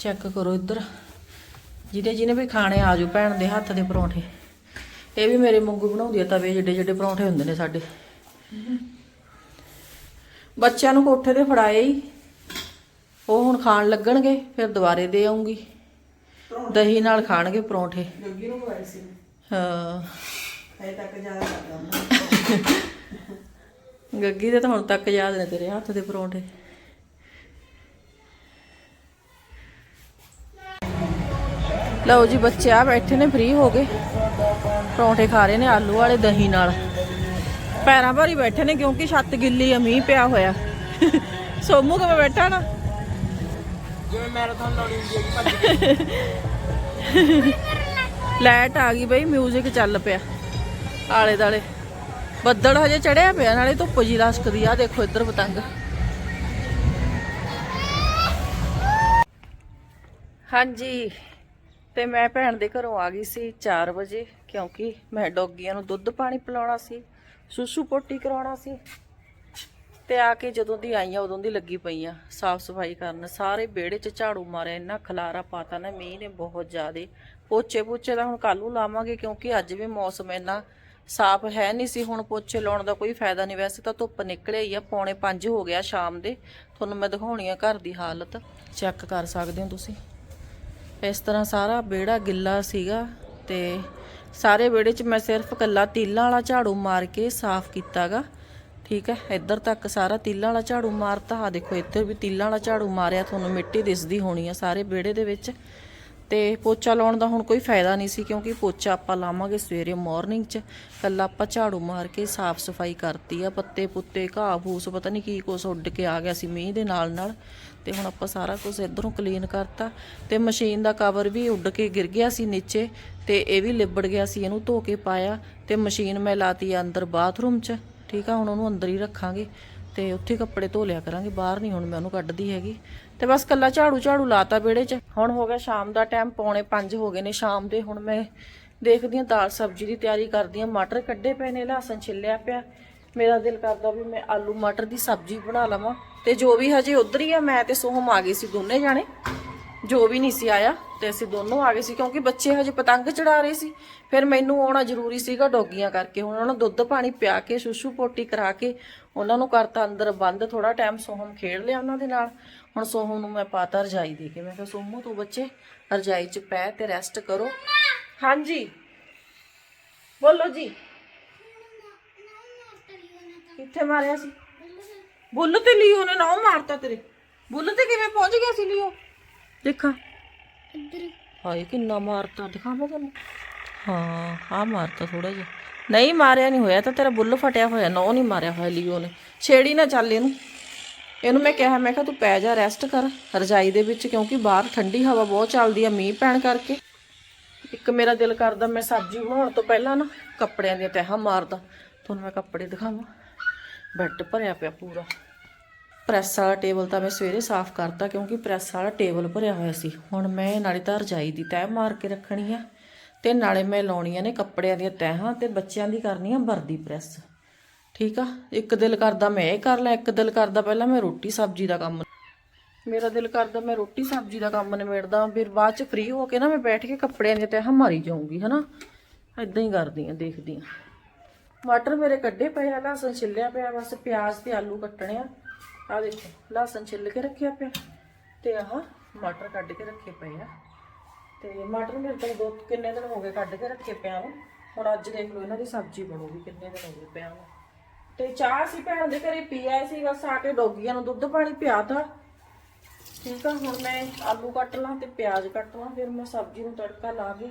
ਚੈੱਕ ਕਰੋ ਇੱਧਰ। ਜਿਹਦੇ ਜਿਹਨੇ ਵੀ ਖਾਣੇ ਆਜੋ ਭੈਣ ਦੇ ਹੱਥ ਦੇ ਪਰੌਂਠੇ। ਇਹ ਵੀ ਮੇਰੇ ਵਾਂਗੂ ਬਣਾਉਂਦੀ ਆ ਤਵੇ ਜਿੱਡੇ ਜਿੱਡੇ ਪਰੌਂਠੇ ਹੁੰਦੇ ਨੇ ਸਾਡੇ। ਬੱਚਿਆਂ ਨੂੰ ਕੋਠੇ ਤੇ ਫੜਾਏ ਹੀ ਉਹ ਹੁਣ ਖਾਣ ਲੱਗਣਗੇ ਫਿਰ ਦੁਬਾਰੇ ਦੇ ਆਉਂਗੀ। ਦਹੀਂ ਨਾਲ ਖਾਣਗੇ ਪਰੌਂਠੇ। ਗੱਗੀ ਨੂੰ ਖਵਾਈ ਸੀ। ਹਾਂ। ਹਜੇ ਤੱਕ ਜ਼ਿਆਦਾ ਕਰਦਾ ਗੱਗੀ ਦੇ ਤਾਂ ਹੁਣ ਤੱਕ ਯਾਦ ਨੇ ਤੇਰੇ ਹੱਥ ਦੇ ਪਰੌਂਠੇ। ਲਓ ਜੀ ਬੱਚੇ ਆ ਬੈਠੇ ਨੇ ਫ੍ਰੀ ਹੋ ਗਏ। ਪਰੌਂਠੇ ਖਾ ਰਹੇ ਨੇ ਆਲੂ ਵਾਲੇ ਦਹੀਂ ਨਾਲ। ਪੈਰਾਂ ਭਾਰੀ ਬੈਠੇ ਨੇ ਕਿਉਂਕਿ ਛੱਤ ਗਿੱਲੀ ਆ ਮੀਂਹ ਪਿਆ ਹੋਇਆ। ਸੋਮੂ ਕਿਵੇਂ ਬੈਠਾ ਨਾ? ਜਿਵੇਂ ਮੈਰਾਥਨ ਲਾਉਣੀ ਹੁੰਦੀ ਹੈ ਭੱਜ ਲਾਈਟ ਆ ਗਈ ਬਈ 뮤직 ਚੱਲ ਪਿਆ। ਆਲੇ ਦਾਲੇ। ਬੱਦਲ ਹਜੇ ਚੜਿਆ ਪਿਆ, ਨਾਲੇ ਧੁੱਪ ਜੀ ਲਸਕਦੀ ਆ ਦੇਖੋ ਇੱਧਰ ਪਤੰਗ। ਹਾਂਜੀ, ਤੇ ਮੈਂ ਭੈਣ ਦੇ ਘਰੋਂ ਆ ਗਈ ਸੀ 4 ਵਜੇ, ਕਿਉਂਕਿ ਮੈਂ ਡੋਗੀਆਂ ਨੂੰ ਦੁੱਧ ਪਾਣੀ ਪਿਲਾਉਣਾ ਸੀ, ਸੁਸੂ ਪੋਟੀ ਕਰਾਉਣਾ ਸੀ। ਤੇ ਆ ਕੇ ਜਦੋਂ ਦੀ ਆਈਆਂ, ਉਦੋਂ ਦੀ ਲੱਗੀ ਪਈ ਆ ਸਾਫ਼ ਸਫ਼ਾਈ ਕਰਨ। ਸਾਰੇ ਵਿਹੜੇ 'ਚ ਝਾੜੂ ਮਾਰਿਆ, ਇੰਨਾ ਖਲਾਰਾ ਪਾਤਾ ਨਾ, ਮੀਂਹ ਨੇ ਬਹੁਤ ਜ਼ਿਆਦੇ। ਪੋਚੇ ਪੋਚੇ ਦਾ ਹੁਣ ਕੱਲੂ ਲਾਵਾਂਗੇ, ਕਿਉਂਕਿ ਅੱਜ ਵੀ ਮੌਸਮ ਇੰਨਾ ਸਾਫ਼ ਹੈ ਨਹੀਂ ਸੀ। ਹੁਣ ਪੋਚੇ ਲਾਉਣ ਦਾ ਕੋਈ ਫਾਇਦਾ ਨਹੀਂ। ਵੈਸੇ ਤਾਂ ਧੁੱਪ ਨਿਕਲਿਆ ਹੀ ਆ, ਪੌਣੇ 5 ਹੋ ਗਿਆ ਸ਼ਾਮ ਦੇ। ਤੁਹਾਨੂੰ ਮੈਂ ਦਿਖਾਉਣੀ ਆ ਘਰ ਦੀ ਹਾਲਤ। ਚੈੱਕ ਕਰ ਸਕਦੇ ਹੋ ਤੁਸੀਂ। ਇਸ ਤਰ੍ਹਾਂ ਸਾਰਾ ਵਿਹੜਾ ਗਿੱਲਾ ਸੀਗਾ ਤੇ ਸਾਰੇ ਵਿਹੜੇ 'ਚ ਮੈਂ ਸਿਰਫ ਕੱਲਾ ਤੀਲਾਂ ਵਾਲਾ ਝਾੜੂ ਮਾਰ ਕੇ ਸਾਫ਼ ਕੀਤਾਗਾ ਠੀਕ ਹੈ, ਇੱਧਰ ਤੱਕ ਸਾਰਾ ਤੀਲਾਂ ਵਾਲਾ ਝਾੜੂ ਮਾਰਤਾ। ਆ ਦੇਖੋ, ਇੱਧਰ ਵੀ ਤੀਲਾਂ ਵਾਲਾ ਝਾੜੂ ਮਾਰਿਆ, ਤੁਹਾਨੂੰ ਮਿੱਟੀ ਦਿਸਦੀ ਹੋਣੀ ਆ ਸਾਰੇ ਵਿਹੜੇ ਦੇ ਵਿੱਚ। ਤੇ ਪੋਚਾ ਲਾਉਣ ਦਾ ਹੁਣ ਕੋਈ ਫਾਇਦਾ ਨਹੀਂ ਸੀ, ਕਿਉਂਕਿ ਪੋਚਾ ਆਪਾਂ ਲਾਵਾਂਗੇ ਸਵੇਰੇ ਮਾਰਨਿੰਗ 'ਚ। ਕੱਲਾ ਆਪਾਂ ਝਾੜੂ ਮਾਰ ਕੇ ਸਾਫ਼ ਸਫ਼ਾਈ ਕਰਤੀ ਆ, ਪੱਤੇ ਪੁੱਤੇ, ਘਾਹ ਫੂਸ, ਪਤਾ ਨਹੀਂ ਕੀ ਕੁਛ ਉੱਡ ਕੇ ਆ ਗਿਆ ਸੀ ਮੀਂਹ ਦੇ ਨਾਲ ਨਾਲ। ਤੇ ਹੁਣ ਆਪਾਂ ਸਾਰਾ ਕੁਝ ਇਧਰੋਂ ਕਲੀਨ ਕਰਤਾ। ਤੇ ਮਸ਼ੀਨ ਦਾ ਕਵਰ ਵੀ ਉੱਡ ਕੇ ਗਿਰ ਗਿਆ ਸੀ ਨੀਚੇ, ਤੇ ਇਹ ਵੀ ਲਿਬੜ ਗਿਆ ਸੀ, ਇਹਨੂੰ ਧੋ ਕੇ ਪਾਇਆ। ਤੇ ਮਸ਼ੀਨ ਮੈਂ ਲਾਤੀ ਆ ਅੰਦਰ ਬਾਥਰੂਮ 'ਚ। ਠੀਕ ਆ, ਹੁਣ ਉਹਨੂੰ ਅੰਦਰ ਹੀ ਰੱਖਾਂਗੇ ਤੇ ਉੱਥੇ ਕੱਪੜੇ ਧੋ ਲਿਆ ਕਰਾਂਗੇ, ਬਾਹਰ ਨਹੀਂ ਹੁਣ ਮੈਂ ਉਹਨੂੰ ਕੱਢਦੀ ਹੈਗੀ। ਤੇ ਬਸ ਕੱਲਾ ਝਾੜੂ ਝਾੜੂ ਲਾਤਾ ਵਿਹੜੇ 'ਚ। ਹੁਣ ਹੋ ਗਿਆ ਸ਼ਾਮ ਦਾ ਟਾਈਮ, ਪੌਣੇ 5 ਹੋ ਗਏ ਨੇ ਸ਼ਾਮ ਦੇ। ਹੁਣ ਮੈਂ ਦੇਖਦੀ ਹਾਂ, ਦਾਲ ਸਬਜ਼ੀ ਦੀ ਤਿਆਰੀ ਕਰਦੀ ਹਾਂ। ਮਟਰ ਕੱਢੇ ਪਏ ਨੇ ਲਹਸਨ ਛਿੱਲਿਆ ਪਿਆ। ਮੇਰਾ ਦਿਲ ਕਰਦਾ ਵੀ ਮੈਂ ਆਲੂ ਮਟਰ ਦੀ ਸਬਜ਼ੀ ਬਣਾ ਲਵਾਂ। ਤੇ ਜੋ ਵੀ ਹਜੇ ਉਧਰ ਹੀ ਆ, ਮੈਂ ਤੇ ਸੋਹਮ ਆ ਗਈ ਸੀ ਦੋਨੇ ਜਾਣੇ। ਜੋ ਵੀ ਨਹੀਂ ਸੀ ਆਇਆ ਤੇ ਅਸੀਂ ਦੋਨੋਂ ਆ ਗਏ ਸੀ ਕਿਉਂਕਿ ਬੱਚੇ ਹਜੇ ਪਤੰਗ ਚੜਾ ਰਹੇ ਸੀ। ਫਿਰ ਮੈਨੂੰ ਆਉਣਾ ਜ਼ਰੂਰੀ ਸੀਗਾ ਡੋਗੀਆਂ ਕਰਕੇ। ਹੁਣ ਉਹਨਾਂ ਨੂੰ ਦੁੱਧ ਪਾਣੀ ਪਿਆ ਕੇ, ਸੁਸੂ ਪੋਟੀ ਕਰਾ ਕੇ ਉਹਨਾਂ ਨੂੰ ਕਰਤਾ ਅੰਦਰ ਬੰਦ। ਥੋੜਾ ਟਾਈਮ ਸੋਹਮ ਖੇਡ ਲਿਆ ਉਹਨਾਂ ਦੇ ਨਾਲ। ਹੁਣ ਸੋਹਮ ਨੂੰ ਮੈਂ ਪਾਤਾ ਰਜਾਈ ਦੇ ਕੇ। ਮੈਂ ਕਿਹਾ ਸੋਹਮੂ ਤੂੰ ਬੱਚੇ, ਰਜਾਈ 'ਚ ਪੈ ਤੇ ਰੈਸਟ ਕਰੋ। ਹਾਂਜੀ। ਬੋਲੋ ਜੀ। ਕਿੱਥੇ ਮਾਰਿਆ ਸੀ? ਬੁੱਲ ਤੇ ਲਿਓ ਨੇ ਨਾ ਮਾਰਤਾ ਤੇਰੇ। ਬੁੱਲ ਤੇ ਕਿਵੇਂ ਪਹੁੰਚ ਗਿਆ ਸੀ ਲਿਓ? ਦੇਖਾਂ। ਹਾਏ ਕਿੰਨਾ ਮਾਰਤਾ ਦਿਖਾਵਾਂ ਤੁਹਾਨੂੰ ਹਾਂ ਆ ਮਾਰਤਾ ਥੋੜਾ ਜਿਹਾ। ਨਹੀਂ ਮਾਰਿਆ ਨਹੀਂ ਹੋਇਆ ਤਾਂ ਤੇਰਾ ਬੁੱਲ ਫਟਿਆ ਹੋਇਆ ਨਾ ਉਹ ਨਹੀਂ ਮਾਰਿਆ ਹੋਇਆ ਲਿਓ ਨੇ। ਛੇੜੀ ਨਾ ਚੱਲ ਇਹਨੂੰ। ਇਹਨੂੰ ਮੈਂ ਕਿਹਾ ਮੈਂ ਕਿਹਾ ਤੂੰ ਪੈ ਜਾ ਰੈਸਟ ਕਰ ਰਜਾਈ ਦੇ ਵਿੱਚ ਕਿਉਂਕਿ ਬਾਹਰ ਠੰਡੀ ਹਵਾ ਬਹੁਤ ਚੱਲਦੀ ਆ ਮੀਂਹ ਪੈਣ ਕਰਕੇ। ਇੱਕ ਮੇਰਾ ਦਿਲ ਕਰਦਾ ਮੈਂ ਸਬਜ਼ੀ ਬਣਾਉਣ ਤੋਂ ਪਹਿਲਾਂ ਨਾ ਕੱਪੜਿਆਂ ਦੀਆਂ ਤਹਾਂ ਮਾਰਦਾ। ਤੁਹਾਨੂੰ ਮੈਂ ਕੱਪੜੇ ਦਿਖਾਵਾਂ। ਬੈੱਡ ਭਰਿਆ ਪਿਆ ਪੂਰਾ। ਪ੍ਰੈਸ ਵਾਲਾ ਟੇਬਲ ਤਾਂ ਮੈਂ ਸਵੇਰੇ ਸਾਫ਼ ਕਰਤਾ ਕਿਉਂਕਿ ਪ੍ਰੈਸ ਵਾਲਾ ਟੇਬਲ ਭਰਿਆ ਹੋਇਆ ਸੀ। ਹੁਣ ਮੈਂ ਨਾਲੇ ਤਾਂ ਰਜਾਈ ਦੀ ਤੈਅ ਮਾਰ ਕੇ ਰੱਖਣੀ ਆ ਤੇ ਨਾਲੇ ਮੈਂ ਲਾਉਣੀਆਂ ਨੇ ਕੱਪੜਿਆਂ ਦੀਆਂ ਤੈਹਾਂ ਤੇ ਬੱਚਿਆਂ ਦੀ ਕਰਨੀ ਆ ਵਰਦੀ ਪ੍ਰੈਸ। ਠੀਕ ਆ? ਇੱਕ ਦਿਲ ਕਰਦਾ ਮੈਂ ਇਹ ਕਰ ਲਾਂ, ਇੱਕ ਦਿਲ ਕਰਦਾ ਪਹਿਲਾਂ ਮੈਂ ਰੋਟੀ ਸਬਜ਼ੀ ਦਾ ਕੰਮ। ਮੇਰਾ ਦਿਲ ਕਰਦਾ ਮੈਂ ਰੋਟੀ ਸਬਜ਼ੀ ਦਾ ਕੰਮ ਨਿਬੇੜਦਾ, ਫਿਰ ਬਾਅਦ ਚ ਫ੍ਰੀ ਹੋ ਕੇ ਨਾ ਮੈਂ ਬੈਠ ਕੇ ਕੱਪੜਿਆਂ ਦੀਆਂ ਤੈਹਾਂ ਮਾਰੀ ਜਾਊਂਗੀ, ਹਨਾ? ਇਦਾਂ ਹੀ ਕਰਦੀ ਆ, ਦੇਖਦੀ ਆ। ਮਟਰ ਮੇਰੇ ਕੱਢੇ ਪਏ ਆ, ਲਸਣ ਛਿੱਲਿਆ ਪਿਆ, ਬਸ ਪਿਆਜ਼ ਤੇ ਆਲੂ ਕੱਟਣੇ ਆ। ਆ ਦੇਖੋ, ਲਸਣ ਛਿੱਲ ਕੇ ਰੱਖਿਆ ਪਿਆ ਤੇ ਆਹ ਮਟਰ ਕੱਢ ਕੇ ਰੱਖੇ ਪਏ ਆ। ਤੇ ਮਟਰ ਮੇਰੇ ਕੋਲ ਦੋ ਕਿੰਨੇ ਦਿਨ ਹੋ ਗਏ ਕੱਢ ਕੇ ਰੱਖੇ ਪਿਆ ਨੂੰ? ਹੁਣ ਅੱਜ ਦੇਖ ਲਓ ਇਹਨਾਂ ਦੀ ਸਬਜ਼ੀ ਬਣੂਗੀ, ਕਿੰਨੇ ਦਿਨ ਹੋ ਗਏ ਪਿਆ ਨੂੰ। ਤੇ ਚਾਹ ਸੀ ਭੈਣ ਦੇ ਘਰੇ ਪੀ ਆਏ ਸੀ, ਬਸ ਆ ਕੇ ਡੋਗੀਆਂ ਨੂੰ ਦੁੱਧ ਪਾਣੀ ਪਿਆਤਾ ਠੀਕ ਆ, ਹੁਣ ਮੈਂ ਆਲੂ ਕੱਟ ਲਾਂ ਤੇ ਪਿਆਜ਼ ਕੱਟ ਲਾਂ, ਫਿਰ ਮੈਂ ਸਬਜ਼ੀ ਨੂੰ ਤੜਕਾ ਲਾ ਕੇ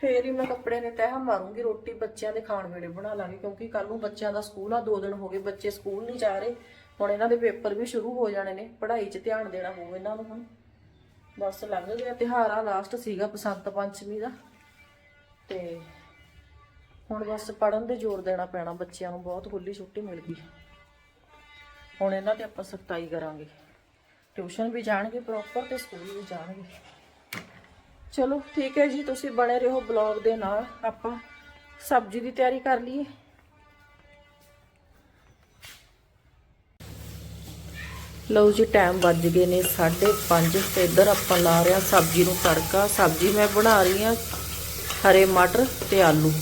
ਫੇਰ ਹੀ ਮੈਂ ਕੱਪੜੇ ਨੇ ਤਹਿ ਮਾਰੂੰਗੀ, ਰੋਟੀ ਬੱਚਿਆਂ ਦੇ ਖਾਣ ਵੇਲੇ ਬਣਾ ਲਾਂਗੀ, ਕਿਉਂਕਿ ਕੱਲ ਨੂੰ ਬੱਚਿਆਂ ਦਾ ਸਕੂਲ ਆ, ਦੋ ਦਿਨ ਹੋ ਗਏ ਬੱਚੇ ਸਕੂਲ ਨਹੀਂ ਜਾ ਰਹੇ। ਹੁਣ ਇਹਨਾਂ ਦੇ ਪੇਪਰ ਵੀ ਸ਼ੁਰੂ ਹੋ ਜਾਣੇ ਨੇ, ਪੜ੍ਹਾਈ 'ਚ ਧਿਆਨ ਦੇਣਾ ਪਊ ਇਹਨਾਂ ਨੂੰ ਹੁਣ। ਬਸ ਲੰਘ ਗਿਆ ਤਿਉਹਾਰ ਆ ਲਾਸਟ ਸੀਗਾ ਬਸੰਤ ਪੰਚਮੀ ਦਾ। ਤੇ ਹੁਣ ਬਸ ਪੜਨ ਦੇ ਜ਼ੋਰ ਦੇਣਾ ਪੈਣਾ ਬੱਚਿਆਂ ਨੂੰ, ਬਹੁਤ ਖੁੱਲੀ ਛੁੱਟੀ ਮਿਲ ਗਈ। ਹੁਣ ਇਹਨਾਂ ਤੇ ਆਪਾਂ ਸਖਤਾਈ ਕਰਾਂਗੇ। ਟਿਊਸ਼ਨ ਵੀ ਜਾਣਗੇ ਪ੍ਰੋਪਰ ਤੇ ਸਕੂਲ ਵੀ ਜਾਣਗੇ। ਚਲੋ ਠੀਕ ਹੈ ਜੀ, ਤੁਸੀਂ ਬਣੇ ਰਹੋ ਬਲੌਗ ਦੇ ਨਾਲ। ਆਪਾਂ ਸਬਜ਼ੀ ਦੀ ਤਿਆਰੀ ਕਰ ਲਈਏ। ਲਓ ਜੀ ਟਾਈਮ ਵੱਜ ਗਏ ਨੇ 5:30 ਤੇ ਇੱਧਰ ਆਪਾਂ ਲਾ ਰਿਆ ਸਬਜ਼ੀ ਨੂੰ ਤੜਕਾ। ਸਬਜ਼ੀ ਮੈਂ ਬਣਾ ਰਹੀ ਆ ਹਰੇ ਮਟਰ ਤੇ ਆਲੂ।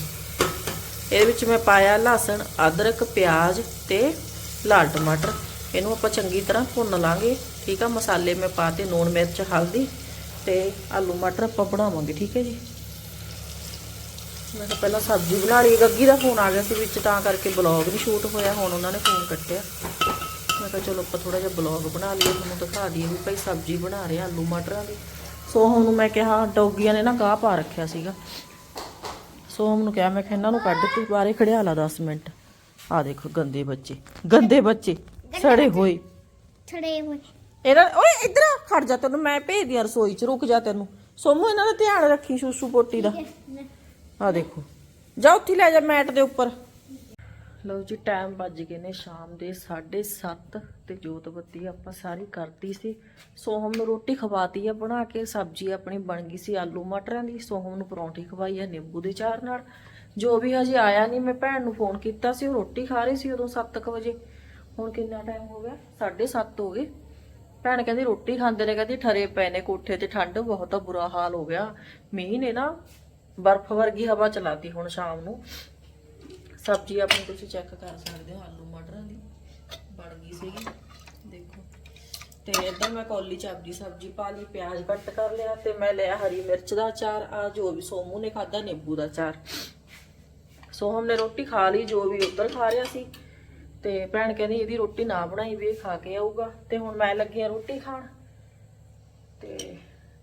ਇਹਦੇ ਵਿੱਚ ਮੈਂ ਪਾਇਆ ਲਸਣ, ਅਦਰਕ, ਪਿਆਜ਼ ਤੇ ਲਾਲ ਟਮਾਟਰ। ਇਹਨੂੰ ਆਪਾਂ ਚੰਗੀ ਤਰ੍ਹਾਂ ਭੁੰਨ ਲਾਂਗੇ। ਠੀਕ ਆ, ਮਸਾਲੇ ਮੈਂ ਪਾਤੇ ਨੂਣ ਮਿਰਚ, ਹਲਦੀ ਤੇ ਆਲੂ ਮਟਰ ਆਪਾਂ ਬਣਾਵਾਂਗੇ, ਠੀਕ ਹੈ ਜੀ। ਮੈਂ ਤਾਂ ਪਹਿਲਾਂ ਸਬਜ਼ੀ ਬਣਾ ਲਈ ਗੱਗੀ ਦਾ ਫੋਨ ਆ ਗਿਆ ਸੀ ਵਿੱਚ, ਤਾਂ ਕਰਕੇ ਬਲੌਗ ਨਹੀਂ ਸ਼ੂਟ ਹੋਇਆ, ਹੁਣ ਉਹਨਾਂ ਨੇ ਫੋਨ ਕੱਟਿਆ। ਮੈਂ ਕਿਹਾ ਚਲੋ ਆਪਾਂ ਥੋੜਾ ਜਿਹਾ ਬਲੌਗ ਬਣਾ ਲਈਏ ਤੁਹਾਨੂੰ ਦਿਖਾ ਦਈਏ ਵੀ ਭਾਈ ਸਬਜ਼ੀ ਬਣਾ ਰਹੇ ਆਲੂ ਮਟਰਾਂ ਦੀ। ਸੋਹਮ ਨੂੰ ਮੈਂ ਕਿਹਾ ਡੌਗੀਆਂ ਨੇ ਨਾ ਗਾਹ ਪਾ ਰੱਖਿਆ ਸੀਗਾ। ਸੋਹਮ ਨੂੰ ਕਿਹਾ ਮੈਂ ਕਿਹਾ ਇਹਨਾਂ ਨੂੰ ਕੱਢ ਕੇ ਬਾਹਰੇ ਖੜਿਆ ਲਾ 10 ਮਿੰਟ। ਆ ਦੇਖੋ ਗੰਦੇ ਬੱਚੇ ਗੰਦੇ ਬੱਚੇ ਸੜੇ ਹੋਏ। ਛੜੇ ਹੋਏ। ਇਹਨਾਂ ਓਏ ਇੱਧਰ ਖੜ ਜਾ ਤੈਨੂੰ ਮੈਂ ਭੇਜਦੀ ਆ ਰਸੋਈ ਚ ਰੁਕ ਜਾ ਤੈਨੂੰ। ਸੋਮੂ ਇਹਨਾਂ ਦਾ ਧਿਆਨ ਰੱਖੀ ਸ਼ੂਸ਼ੂ ਪੋਟੀ ਦਾ। ਆ ਦੇਖੋ ਜਾ ਉੱਥੇ ਲੈ ਜਾ ਮੈਟ ਦੇ ਉੱਪਰ। ਲਓ ਜੀ ਟਾਈਮ ਵੱਜ ਗਏ ਨੇ ਸ਼ਾਮ ਦੇ 7:30 ਤੇ ਜੋਤ ਬੱਤੀ ਆਪਾਂ ਸਾਰੀ ਕਰਤੀ ਸੀ। ਸੋਹਮ ਨੂੰ ਰੋਟੀ ਖਵਾਤੀ ਆ, ਬਣਾ ਕੇ ਸਬਜ਼ੀ ਆਪਣੀ ਬਣ ਗਈ ਸੀ ਆਲੂ ਮਟਰਾਂ ਦੀ। ਸੋਹਮ ਨੂੰ ਪਰੌਂਠੀ ਖਵਾਈ ਆ ਨਿੰਬੂ ਦੇ ਚਾਰ ਨਾਲ। ਜੋ ਵੀ ਹਜੇ ਆਇਆ ਨਹੀਂ ਮੈਂ ਭੈਣ ਨੂੰ ਫੋਨ ਕੀਤਾ ਸੀ, ਉਹ ਰੋਟੀ ਖਾ ਰਹੀ ਸੀ ਉਦੋਂ 7:00 ਵਜੇ। ਹੁਣ ਕਿੰਨਾ ਟਾਈਮ ਹੋ ਗਿਆ? 7:30 ਹੋ ਗਏ। ਭੈਣ ਕਹਿੰਦੀ ਰੋਟੀ ਖਾਂਦੇ ਨੇ, ਕਹਿੰਦੀ ਠਰੇ ਪਏ ਨੇ ਕੋਠੇ ਤੇ, ਠੰਡ ਬਹੁਤ ਬੁਰਾ ਹਾਲ ਹੋ ਗਿਆ। ਮੀਂਹ ਨੇ ਨਾ ਬਰਫ਼ ਵਰਗੀ ਹਵਾ ਚਲਾਤੀ ਹੁਣ ਸ਼ਾਮ ਨੂੰ। ਸਬਜ਼ੀ ਆਪਣੀ ਤੁਸੀਂ ਚੈੱਕ ਕਰ ਸਕਦੇ ਹੋ, ਆਲੂ ਮਟਰਾਂ ਦੀ। ਬਣ ਗਈ ਸੀਗੀ, ਦੇਖੋ। ਤੇ ਇੱਧਰ ਮੈਂ ਕੋਲੀ ਚ ਆਪਦੀ ਸਬਜ਼ੀ ਪਾ ਲਈ, ਪਿਆਜ਼ ਕੱਟ ਕਰ ਲਿਆ ਤੇ ਮੈਂ ਲਿਆ ਹਰੀ ਮਿਰਚ ਦਾ ਅਚਾਰ ਆ ਜੋ ਵੀ ਸੋਮੂ ਨੇ ਖਾਦਾ ਨਿੰਬੂ ਦਾ ਅਚਾਰ। ਸੋਹਮ ਨੇ ਰੋਟੀ ਖਾ ਲਈ, ਜੋ ਵੀ ਉੱਧਰ ਖਾ ਰਿਹਾ ਸੀ। ਤੇ ਭੈਣ ਕਹਿੰਦੀ ਇਹਦੀ ਰੋਟੀ ਨਾ ਬਣਾਈ ਵੀ ਇਹ ਖਾ ਕੇ ਆਊਗਾ। ਤੇ ਹੁਣ ਮੈਂ ਲੱਗੀ ਆ ਰੋਟੀ ਖਾਣ। ਤੇ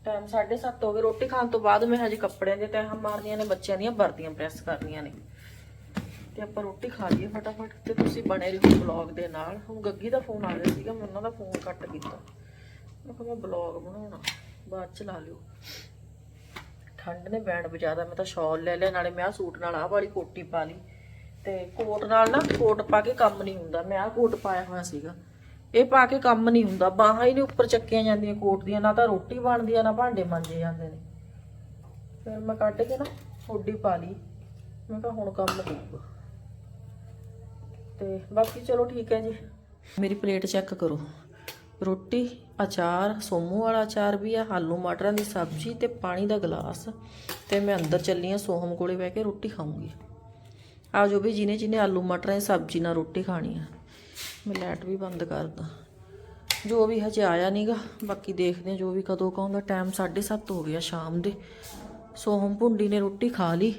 ਟਾਈਮ 7:30 ਹੋ ਗਏ, ਰੋਟੀ ਖਾਣ ਤੋਂ ਬਾਅਦ ਮੈਂ ਹਜੇ ਕੱਪੜਿਆਂ ਦੇ ਤੈਹਾਂ ਮਾਰਨੀਆਂ ਨੇ, ਬੱਚਿਆਂ ਦੀਆਂ ਵਰਦੀਆਂ ਪ੍ਰੈਸ ਕਰਨੀਆਂ ਨੇ। ਤੇ ਆਪਾਂ ਰੋਟੀ ਖਾ ਲਈਏ ਫਟਾਫਟ ਤੇ ਤੁਸੀਂ ਬਣੇ ਰਹੋ ਬਲੌਗ ਦੇ ਨਾਲ। ਹੁਣ ਗੱਗੀ ਦਾ ਫੋਨ ਆ ਗਿਆ ਸੀਗਾ, ਮੈਂ ਉਹਨਾਂ ਦਾ ਫੋਨ ਕੱਟ ਕੀਤਾ। ਮੈਂ ਕਿਹਾ ਮੈਂ ਬਲੌਗ ਬਣਾਉਣਾ, ਬਾਅਦ ਚ ਲਾ ਲਿਓ। ਠੰਡ ਨੇ ਬੈਂਡ ਵਜਾਦਾ ਮੈਂ ਤਾਂ ਸ਼ਾਲ ਲੈ ਲਿਆ, ਨਾਲੇ ਮੈਂ ਆਹ ਸੂਟ ਨਾਲ ਆਹ ਵਾਲੀ ਕੋਟੀ ਪਾ ਲਈ। ਤੇ ਕੋਟ ਨਾਲ ਨਾ ਕੋਟ ਪਾ ਕੇ ਕੰਮ ਨਹੀਂ ਹੁੰਦਾ, ਮੈਂ ਆਹ ਕੋਟ ਪਾਇਆ ਹੋਇਆ ਸੀਗਾ। ਇਹ ਪਾ ਕੇ ਕੰਮ ਨਹੀਂ ਹੁੰਦਾ, ਬਾਹਾਂ ਹੀ ਨਹੀਂ ਉੱਪਰ ਚੱਕੀਆਂ ਜਾਂਦੀਆਂ ਕੋਟ ਦੀਆਂ, ਨਾ ਤਾਂ ਰੋਟੀ ਬਣਦੀ ਆ ਨਾ ਭਾਂਡੇ ਮਾਂਜੇ ਜਾਂਦੇ ਨੇ। ਫਿਰ ਮੈਂ ਕੱਢ ਕੇ ਨਾ ਹੁੱਡੀ ਪਾ ਲਈ। ਮੈਂ ਕਿਹਾ ਹੁਣ ਕੰਮ ਹੋਊਗਾ ਤੇ ਬਾਕੀ ਚਲੋ ਠੀਕ ਹੈ ਜੀ। ਮੇਰੀ ਪਲੇਟ ਚੈੱਕ ਕਰੋ। ਰੋਟੀ, ਅਚਾਰ, ਸੋਮੂ ਵਾਲਾ ਅਚਾਰ ਵੀ ਆ, ਆਲੂ ਮਟਰਾਂ ਦੀ ਸਬਜ਼ੀ ਤੇ ਪਾਣੀ ਦਾ ਗਲਾਸ। ਤੇ ਮੈਂ ਅੰਦਰ ਚੱਲੀ ਆ, ਸੋਹਮ ਕੋਲੇ ਬਹਿ ਕੇ ਰੋਟੀ ਖਾਊਂਗੀ। ਆ ਜੋ ਵੀ ਜਿਹਨੇ ਜਿਹਨੇ ਆਲੂ ਮਟਰਾਂ ਦੀ ਸਬਜ਼ੀ ਨਾਲ ਰੋਟੀ ਖਾਣੀ ਆ। ਮੈਂ ਲਾਈਟ ਵੀ ਬੰਦ ਕਰਦਾ। ਜੋ ਵੀ ਹਜੇ ਆਇਆ ਨਹੀਂਗਾ ਬਾਕੀ ਦੇਖਦੇ ਆ ਜੋ ਵੀ ਕਦੋਂ ਕਹੂੰਗਾ। ਟਾਈਮ 7:30 ਹੋ ਗਿਆ ਸ਼ਾਮ ਦੇ। ਸੋਹਮ ਭੁੰਡੀ ਨੇ ਰੋਟੀ ਖਾ ਲਈ।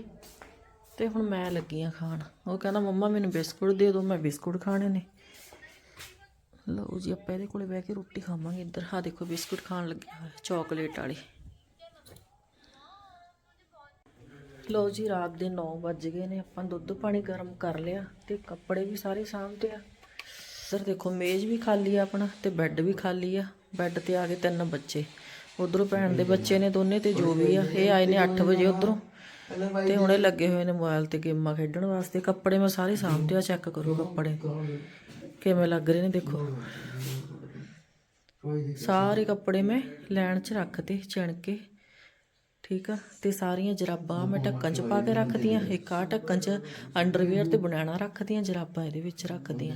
ਤੇ ਹੁਣ ਮੈਂ ਲੱਗੀ ਆ ਖਾਣ। ਉਹ ਕਹਿੰਦਾ, ਮੰਮਾ, ਮੈਨੂੰ ਬਿਸਕੁਟ ਦੇ ਦਿਓ, ਮੈਂ ਬਿਸਕੁਟ ਖਾਣੇ ਨੇ। ਲਓ ਜੀ, ਆਪਾਂ ਇਹਦੇ ਕੋਲੇ ਬਹਿ ਕੇ ਰੋਟੀ ਖਾਵਾਂਗੇ ਇੱਧਰ। ਹਾਂ ਦੇਖੋ, ਬਿਸਕੁਟ ਖਾਣ ਲੱਗਿਆ ਹੋਇਆ ਚਾਕਲੇਟ ਵਾਲੇ। ਲਓ ਜੀ, ਰਾਤ ਦੇ 9 ਵੱਜ ਗਏ ਨੇ। ਆਪਾਂ ਦੁੱਧ ਪਾਣੀ ਗਰਮ ਕਰ ਲਿਆ ਤੇ ਕੱਪੜੇ ਵੀ ਸਾਰੇ ਸਾਂਭਦੇ ਆ। ਸਰ ਦੇਖੋ, ਮੇਜ਼ ਵੀ ਖਾਲੀ ਆ ਆਪਣਾ ਤੇ ਬੈੱਡ ਵੀ ਖਾਲੀ ਆ। ਬੈੱਡ ਤੇ ਆ ਗਏ ਤਿੰਨ ਬੱਚੇ। ਉਧਰੋਂ ਭੈਣ ਦੇ ਬੱਚੇ ਨੇ ਦੋਨੇ ਤੇ ਜੋ ਵੀ ਆ। ਇਹ ਆਏ ਨੇ 8 ਵਜੇ ਉਧਰੋਂ। ਤੇ ਹੁਣੇ ਲੱਗੇ ਹੋਏ ਨੇ ਮੋਬਾਈਲ ਤੇ ਗੇਮਾਂ ਖੇਡਣ ਵਾਸਤੇ। ਕੱਪੜੇ ਮੈਂ ਸਾਰੇ ਸਾਂਭਦੇ ਆ ਚੈੱਕ ਕਰੋ ਕੱਪੜੇ। ਕਿਵੇਂ ਲੱਗ ਰਹੇ ਨੇ ਦੇਖੋ। ਸਾਰੇ ਕੱਪੜੇ ਮੈਂ ਲੈਣ 'ਚ ਰੱਖਤੇ ਚਿਣ ਕੇ ਠੀਕ ਆ? ਤੇ ਸਾਰੀਆਂ ਜਰਾਬਾਂ ਮੈਂ ਢੱਕਣ 'ਚ ਪਾ ਕੇ ਰੱਖਦੀਆਂ ਇੱਕ ਆ ਢੱਕਣ 'ਚ ਅੰਡਰਵੇਅਰ ਤੇ ਬਨਾਣਾ ਰੱਖਦੀਆਂ ਜਰਾਬਾਂ ਇਹਦੇ ਵਿੱਚ ਰੱਖਦੀਆਂ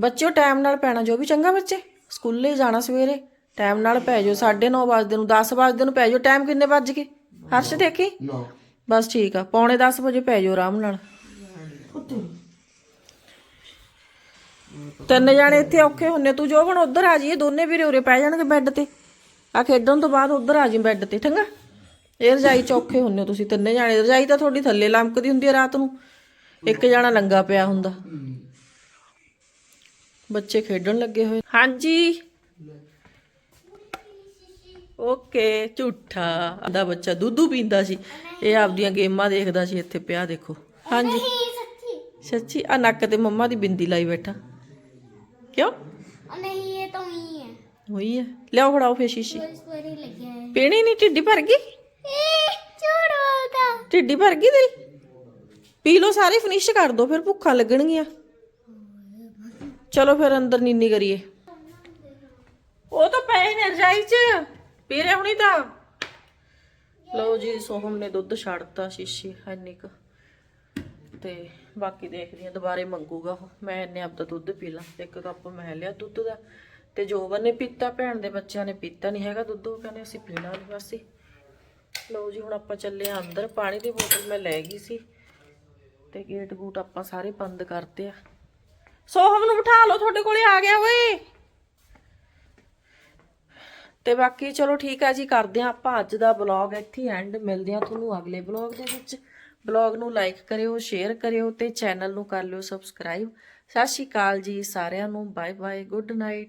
ਬੱਚਿਓ ਟਾਈਮ ਨਾਲ ਪੈਣਾ, ਜੋ ਵੀ ਚੰਗਾ ਬੱਚੇ। ਸਕੂਲੇ ਜਾਣਾ ਸਵੇਰੇ। ਟਾਈਮ ਨਾਲ ਪੈ ਜਾਓ 9:30 ਵਜੇ ਨੂੰ 10 ਵਜੇ ਨੂੰ ਪੈ ਜਾਓ। ਟਾਈਮ ਕਿੰਨੇ ਵੱਜ ਗਏ? ਹਰਸ਼ ਦੇਖੀ? ਬਸ ਠੀਕ ਆ ਪੌਣੇ 10 ਵਜੇ ਪੈ ਜਾਓ ਆਰਾਮ ਨਾਲ। ਤਿੰਨ ਜਾਣੇ ਇੱਥੇ ਔਖੇ ਹੁੰਨੇ ਤੂੰ ਜੋ ਹੁਣ ਉਧਰ ਆ ਜਾਈਏ ਦੋਨੇ ਵੀਰੇ ਉਰੇ ਪੈ ਜਾਣਗੇ ਬੈੱਡ ਤੇ। ਆ ਖੇਡਣ ਤੋਂ ਬਾਅਦ ਉਧਰ ਆ ਜੀ ਬੈੱਡ ਤੇ ਠੰਗਾ? ਇਹ ਰਜਾਈ ਚ ਔਖੇ ਹੁੰਨੇ ਤੁਸੀਂ ਤਿੰਨੇ ਜਾਣੇ ਰਜਾਈ ਤਾਂ ਤੁਹਾਡੀ ਥੱਲੇ ਲੰਮਕਦੀ ਹੁੰਦੀ ਹੈ ਰਾਤ ਨੂੰ। ਇੱਕ ਜਾਣਾ ਨੰਗਾ ਪਿਆ ਹੁੰਦਾ। ਬੱਚੇ ਖੇਡਣ ਲੱਗੇ ਹੋਏ। ਹਾਂਜੀ। ਓਕੇ ਝੂਠਾ। ਆਪਦਾ ਬੱਚਾ ਦੁੱਧ ਪੀਂਦਾ ਸੀ। ਇਹ ਆਪਦੀਆਂ ਗੇਮਾਂ ਦੇਖਦਾ ਸੀ ਇੱਥੇ ਪਿਆ ਦੇਖੋ। ਹਾਂਜੀ। ਸੱਚੀ। ਸੱਚੀ ਆ ਨੱਕ ਤੇ ਮੰਮਾ ਦੀ ਬਿੰਦੀ ਲਾਈ ਬੈਠਾ। ਕਿਉਂ? ਨਹੀਂ ਇਹ ਤਾਂ ਹੀ ਹੈ। ਹੋਈ ਹੈ। ਲਿਆਓ ਫੜਾਓ ਫੇ ਸ਼ੀਸ਼ੀ। ਪੀਣੀ ਨਹੀਂ ਢਿੱਡੀ ਭਰ ਗਈ? ਢਿੱਡੀ ਭਰ ਗਈ ਤੇਰੀ? ਪੀ ਲਓ ਸਾਰੇ ਫਿਨਿਸ਼ ਕਰ ਦੋ ਫਿਰ ਭੁੱਖਾਂ ਲੱਗਣਗੀਆਂ। ਚਲੋ ਫਿਰ ਅੰਦਰ ਨੀਨੀ ਕਰੀਏ। ਉਹ ਤਾਂ ਪਏ ਨੇ ਰਜਾਈ 'ਚ। ਪੀ ਹੁਣੀ ਤਾਂ। ਲਓ ਜੀ, ਸੋਹਮ ਨੇ ਦੁੱਧ ਛੱਡਤਾ ਸ਼ੀਸ਼ੀ, ਇੰਨੀ ਕੁ। ਤੇ ਬਾਕੀ ਦੇਖਦੀ ਆ ਦੁਬਾਰੇ ਮੰਗੂਗਾ ਮੈਂ ਇੰਨੇ ਆਪਦਾ ਦੁੱਧ ਪੀ ਲਾਂ। ਇੱਕ ਕੱਪ ਮੈਂ ਲਿਆ ਦੁੱਧ ਦਾ। ਤੇ ਜੋਬਨ ਨੇ ਪੀਤਾ, ਭੈਣ ਦੇ ਬੱਚਿਆਂ ਨੇ ਪੀਤਾ ਨਹੀਂ ਹੈਗਾ ਦੁੱਧ। ਉਹ ਕਹਿੰਦੇ ਅਸੀਂ ਪੀਣਾ ਨਹੀਂ ਬਸ ਲਓ ਜੀ, ਹੁਣ ਆਪਾਂ ਚੱਲੇ ਆ ਅੰਦਰ। ਪਾਣੀ ਦੀ ਬੋਤਲ ਮੈਂ ਲੈ ਗਈ ਸੀ। ਤੇ ਗੇਟ ਗੂਟ ਆਪਾਂ ਸਾਰੇ ਬੰਦ ਕਰਤੇ ਆ। ਸੋਹਮ ਨੂੰ ਬਿਠਾ ਲਓ, ਤੁਹਾਡੇ ਕੋਲੇ ਆ ਗਿਆ ਓਏ। ਤੇ ਬਾਕੀ ਚਲੋ ਠੀਕ ਆ ਜੀ, ਕਰਦੇ ਆ ਆਪਾਂ ਅੱਜ ਦਾ ਬਲੌਗ ਇੱਥੇ ਐਂਡ ਮਿਲਦੇ ਆ ਤੁਹਾਨੂੰ ਅਗਲੇ ਬਲੌਗ ਦੇ ਵਿੱਚ। ਬਲੌਗ ਨੂੰ ਲਾਈਕ ਕਰਿਓ ਸ਼ੇਅਰ ਕਰਿਓ ਤੇ ਚੈਨਲ ਨੂੰ ਕਰ ਲਿਓ ਸਬਸਕ੍ਰਾਈਬ ਸਤਿ ਸ਼੍ਰੀ ਅਕਾਲ ਜੀ ਸਾਰਿਆਂ ਨੂੰ ਬਾਏ ਬਾਏ ਗੁੱਡ ਨਾਈਟ